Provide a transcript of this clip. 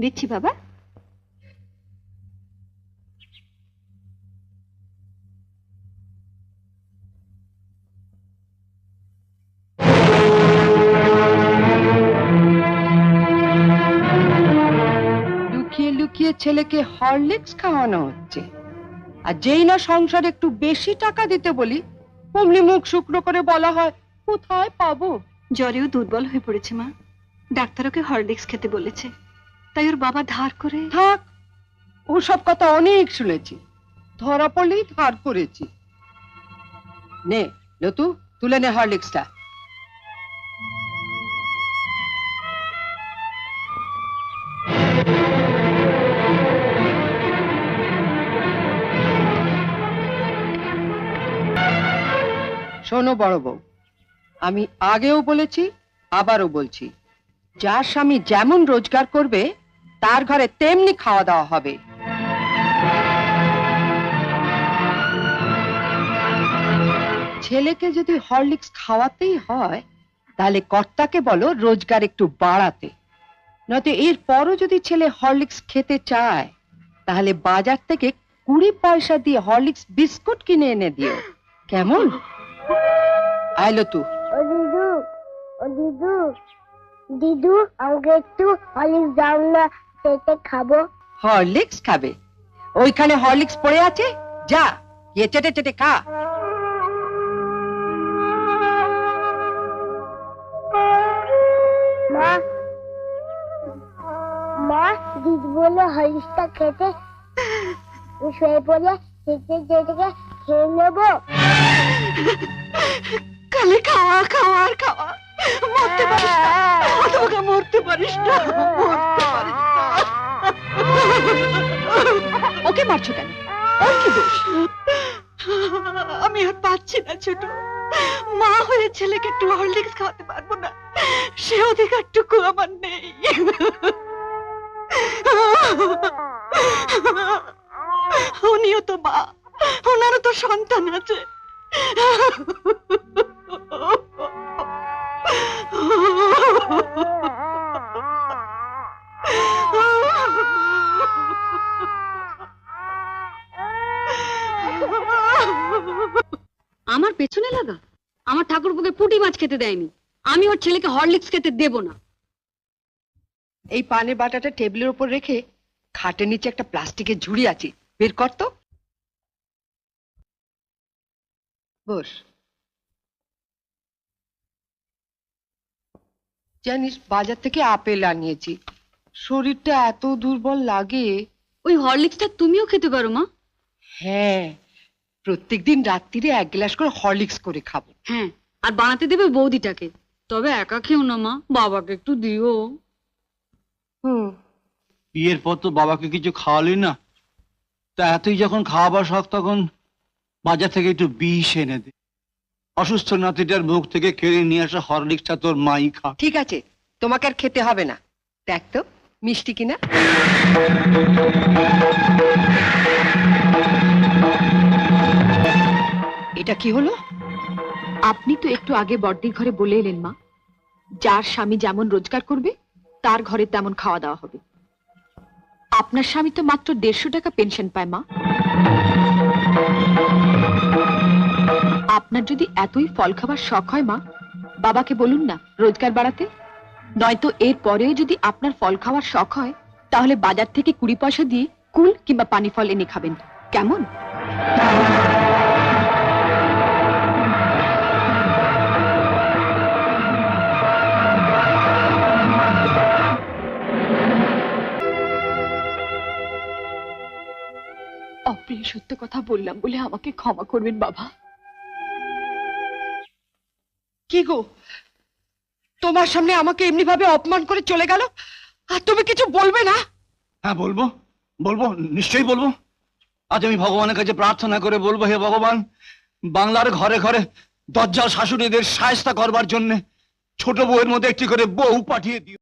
দিচ্ছি বাবা। ছেলেকে হরলিক্স খাওয়ানো হচ্ছে। আর যেই না সংসারে একটু বেশি টাকা দিতে বলি, অমনি মুখ শুকনো করে বলা হয়, কোথায় পাবো? জ্বরেও দুর্বল হয়ে পড়েছে মা। ডাক্তার ওকে হরলিক্স খেতে বলেছে। তাই ওর বাবা ধার করে? থাক ওসব কথা অনেক শুনেছি। ধরা পড়লেই ধার করেছি। নে, লতু, তুলে নে হরলিক্সটা। শোনো বড় বউ, আমি আগেও বলেছি, আবারও বলছি। যার স্বামী যেমন রোজগার করবে তার ঘরে তেমনি খাওয়া দাওয়া হবে। ছেলেকে যদি হরলিক্স খাওয়াতেই হয়, তাহলে কর্তাকে বলো রোজগার একটু বাড়াতে। নয়তো এর পরও যদি ছেলে হরলিক্স খেতে চায়, তাহলে বাজার থেকে কুড়ি পয়সা দিয়ে হরলিক্স বিস্কুট কিনে এনে দিও। কেমন? আইলো তু দিদু দিদু আমাকে একটু হলিক্স দাও না। চেটে খাব। হরলিক্স খাবে। ওইখানে হরলিক্স পড়ে আছে? যা গিয়ে চেটে চেটে খা। মা মা দিদি বলে হলিক্সটা খেতে শুয়ে পড়ে চেটে চেটে খেয়ে নেব। খালি খাওয়া খাওয়া আর খাওয়া। মরতে পারিস না। মরতে পারিস না ওকে মারছো কেন? ওর কি দোষ? আমি আর পাচ্ছি না ছোট। মা হয়ে ছেলেকে একটু হরলিক্স খাওয়াতে পারব না। সে অধিকারটুকু আমার নেই। উনিও তো মা, ওনারও তো সন্তান আছে আমার পেছনে লাগা আমার ঠাকুরপুকে পুঁটি মাছ খেতে দেয়নি। আমি ওর ছেলেকে হরলিক্স খেতে দেব না। এই পানের বাটাটা টেবিলের উপর রেখে খাটের নিচে একটা প্লাস্টিকের ঝুড়ি আছে। বের কর তো। বস। জানিস বাজার থেকে আপেল আনিয়েছি। শরীরটা এত দুর্বল লাগে। ওই হরলিক্সটা তুমিও খেতে পারো মা। হ্যাঁ। প্রত্যেকদিন রাত্রিরে এক গ্লাস করে হরলিক্স করে খাব। হ্যাঁ আর বানাতে দেবে বৌদিটাকে। তবে একা খেও না মা বাবাকে একটু দিও। হুম। বিয়ের পর তো বাবাকে কিছু খাওয়ালি না। তা এতই যখন খাওয়াবার শখ তখন বাজার থেকে একটু বিষ এনে দে। অসুস্থ নাতিটার মুখ থেকে কেড়ে নিয়ে আসা হরলিক্সটা তোর মাই খা। ঠিক আছে তোমাকে আর খেতে হবে না। দেখ তো মিষ্টি কিনা। কি হলো? আপনি তো একটু আগে বড়দির ঘরে বলে এলেন, মা। যার স্বামী যেমন রোজগার করবে, তার ঘরে তেমন খাওয়া দাওয়া হবে। আপনার স্বামী তো মাত্র দেড়শো টাকা পেনশন পায়, মা। আপনার যদি এতই ফল খাবার শখ হয়, মা, বাবাকে বলুন না রোজগার বাড়াতে। নয়তো এর পরেও যদি আপনার ফল খাওয়ার শখ হয়, তাহলে বাজার থেকে কুড়ি পয়সা দিয়ে কুল কিংবা পানি ফল এনে খাবেন। কেমন? অপ্রিয় সত্য কথা বললাম বলে আমাকে ক্ষমা করবেন বাবা। কি গো? তোমার সামনে আমাকে এমনি ভাবে অপমান করে চলে গেল? আর তুমি কিছু বলবে না? হ্যাঁ বলব। বলব নিশ্চয়ই বলব। আজ আমি ভগবানের কাছে প্রার্থনা করে বলব হে ভগবান বাংলার ঘরে ঘরে দজ্জাল শাশুড়িদের সায়স্তা করবার জন্য ছোট বউয়ের মধ্যে একটি করে বউ পাঠিয়ে দিও।